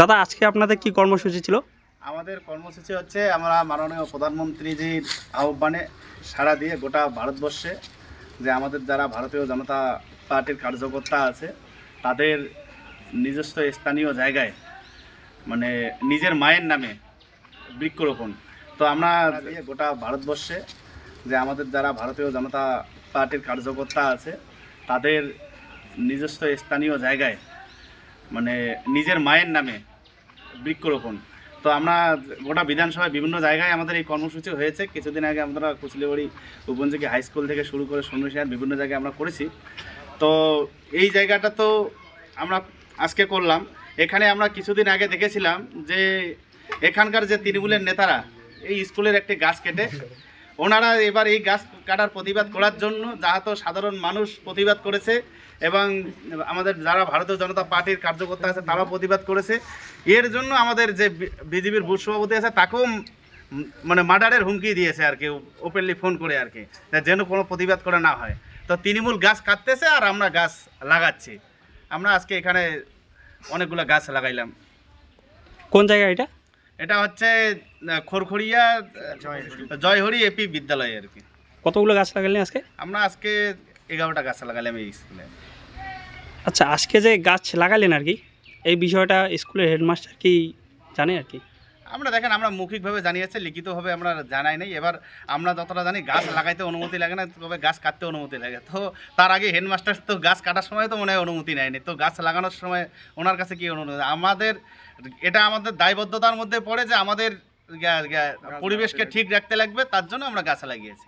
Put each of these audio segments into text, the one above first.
দাদা, আজকে আপনাদের কি কর্মসূচি ছিল? আমাদের কর্মসূচি হচ্ছে আমরা মাননীয় প্রধানমন্ত্রীজির আহ্বানে সাড়া দিয়ে গোটা ভারতবর্ষে যে আমাদের যারা ভারতীয় জনতা পার্টির কার্যকর্তা আছে, তাদের নিজস্ব স্থানীয় জায়গায় মানে নিজের মায়ের নামে বৃক্ষরোপণ। তো আমরা গোটা ভারতবর্ষে যে আমাদের যারা ভারতীয় জনতা পার্টির কার্যকর্তা আছে, তাদের নিজস্ব স্থানীয় জায়গায় মানে নিজের মায়ের নামে বৃক্ষরোপণ। তো আমরা গোটা বিধানসভায় বিভিন্ন জায়গায় আমাদের এই কর্মসূচি হয়েছে। কিছুদিন আগে আমরা কুচলিবাড়ি উপঞ্জিকে হাই স্কুল থেকে শুরু করে সন্ন্যাসিহার বিভিন্ন জায়গায় আমরা করেছি। তো এই জায়গাটা তো আমরা আজকে করলাম। এখানে আমরা কিছুদিন আগে দেখেছিলাম যে এখানকার যে তৃণমূলের নেতারা, এই স্কুলের একটি গাছ কেটে ওনারা এবার এই গাছ কাটার প্রতিবাদ করার জন্য যাহাতো সাধারণ মানুষ প্রতিবাদ করেছে এবং আমাদের যারা ভারতীয় জনতা পার্টির কার্যকর্তা আছে তারাও প্রতিবাদ করেছে। এর জন্য আমাদের যে বিজেপির বুথ সভাপতি আছে তাকেও মানে মার্ডারের হুমকি দিয়েছে আর কি ওপেনলি ফোন করে আর কি যেন কোনো প্রতিবাদ করা না হয়। তো তৃণমূল গাছ কাটতেছে আর আমরা গাছ লাগাচ্ছি। আমরা আজকে এখানে অনেকগুলো গাছ লাগাইলাম। কোন জায়গা এটা? এটা হচ্ছে খড়খড়িয়া জয়হরি এপি বিদ্যালয় আর কি। কতগুলো গাছ লাগালেন আজকে? আমরা আজকে এগারোটা গাছ লাগালাম এই স্কুলে। আচ্ছা আজকে যে গাছ লাগালেন আর কি এই বিষয়টা স্কুলের হেডমাস্টার কি জানে আর কি? আমরা দেখেন আমরা মৌখিকভাবে জানিয়েছি লিখিতভাবে আমরা জানাই নাই। এবার আমরা যতটা জানি গাছ লাগাইতে অনুমতি লাগে না তবে গাছ কাটতে অনুমতি লাগে। তো তার আগে হেডমাস্টার তো গাছ কাটার সময় তো মনে হয় অনুমতি নেয়নি। তো গাছ লাগানোর সময় ওনার কাছে কী অনুমতি? আমাদের এটা আমাদের দায়বদ্ধতার মধ্যে পড়ে যে আমাদের পরিবেশকে ঠিক রাখতে লাগবে তার জন্য আমরা গাছ লাগিয়েছি।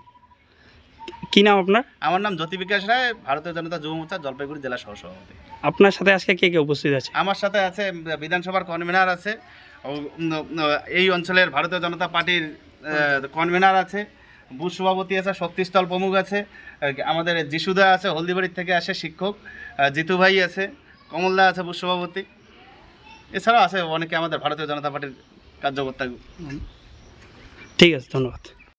কি নাম আপনার? আমার নাম জ্যোতি বিকাশ রায় ভারতীয় জনতা যুব মোর্চা জলপাইগুড়ি জেলা সহসভাপতি। আপনার সাথে আজকে কে কে উপস্থিত আছে? আমার সাথে আছে বিধানসভার কনভেনার আছে এই অঞ্চলের ভারতীয় জনতা পার্টির কনভেনার আছে বুথ সভাপতি আছে শক্তিস্থল প্রমুখ আছে আমাদের যিশুদা আছে হলদিবাড়ির থেকে আসে শিক্ষক জিতু ভাই আছে কমলদা আছে বুথ সভাপতি। এছাড়াও আছে অনেকে আমাদের ভারতীয় জনতা পার্টির কার্যকর্তা। ঠিক আছে ধন্যবাদ।